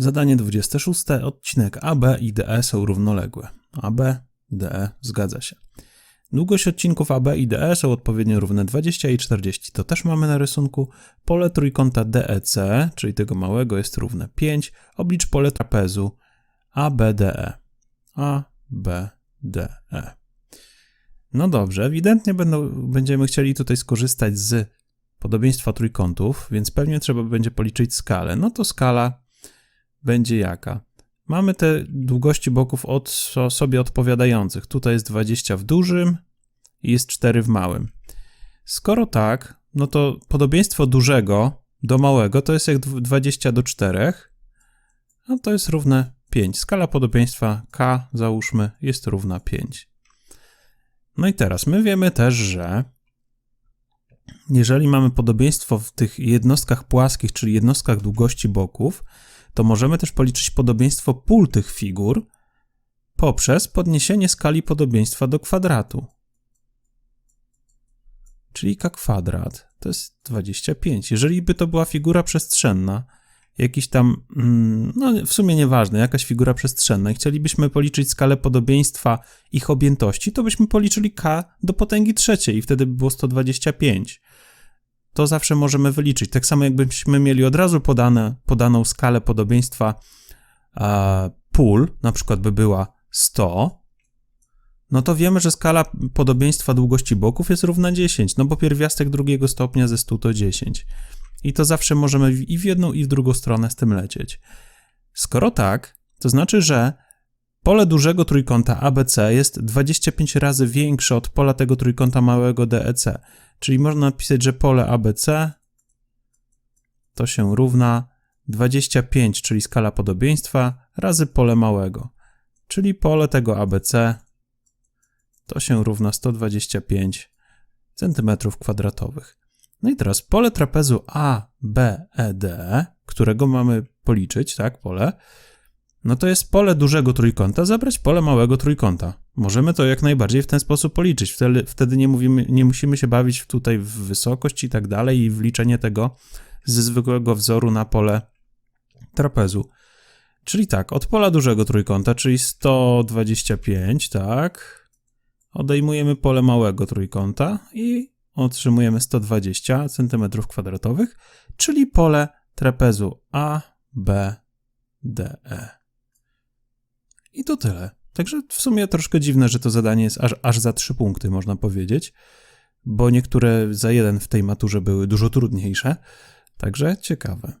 Zadanie 26. Odcinek AB i DE są równoległe. AB, DE, zgadza się. Długość odcinków AB i DE są odpowiednio równe 20 i 40. To też mamy na rysunku. Pole trójkąta DEC, czyli tego małego, jest równe 5. Oblicz pole trapezu ABDE. ABDE. No dobrze, ewidentnie będą, będziemy chcieli tutaj skorzystać z podobieństwa trójkątów, więc pewnie trzeba będzie policzyć skalę. No to skala będzie jaka? Mamy te długości boków od sobie odpowiadających. Tutaj jest 20 w dużym i jest 4 w małym. Skoro tak, no to podobieństwo dużego do małego to jest jak 20 do 4, no to jest równe 5. Skala podobieństwa k, załóżmy, jest równa 5. No i teraz my wiemy też, że jeżeli mamy podobieństwo w tych jednostkach płaskich, czyli jednostkach długości boków, to możemy też policzyć podobieństwo pól tych figur poprzez podniesienie skali podobieństwa do kwadratu. Czyli k kwadrat to jest 25. Jeżeli by to była figura przestrzenna, jakiś tam, mm, no w sumie nieważne, jakaś figura przestrzenna i chcielibyśmy policzyć skalę podobieństwa ich objętości, to byśmy policzyli k do potęgi trzeciej i wtedy by było 125 to zawsze możemy wyliczyć. Tak samo jakbyśmy mieli od razu podane, podaną skalę podobieństwa e, pól, na przykład by była 100, no to wiemy, że skala podobieństwa długości boków jest równa 10, no bo pierwiastek drugiego stopnia ze 100 to 10. I to zawsze możemy i w jedną, i w drugą stronę z tym lecieć. Skoro tak, to znaczy, że pole dużego trójkąta ABC jest 25 razy większe od pola tego trójkąta małego DEC. Czyli można napisać, że pole ABC to się równa 25, czyli skala podobieństwa, razy pole małego. Czyli pole tego ABC to się równa 125 cm2. No i teraz pole trapezu ABED, którego mamy policzyć, tak, pole, no to jest pole dużego trójkąta, zabrać pole małego trójkąta. Możemy to jak najbardziej w ten sposób policzyć. Wtedy, wtedy nie, mówimy, nie musimy się bawić tutaj w wysokość i tak dalej i w liczenie tego ze zwykłego wzoru na pole trapezu. Czyli tak, od pola dużego trójkąta, czyli 125, tak, odejmujemy pole małego trójkąta i otrzymujemy 120 cm2, czyli pole trapezu A, B, D, E. I to tyle. Także w sumie troszkę dziwne, że to zadanie jest aż, aż za trzy punkty, można powiedzieć, bo niektóre za jeden w tej maturze były dużo trudniejsze. Także ciekawe.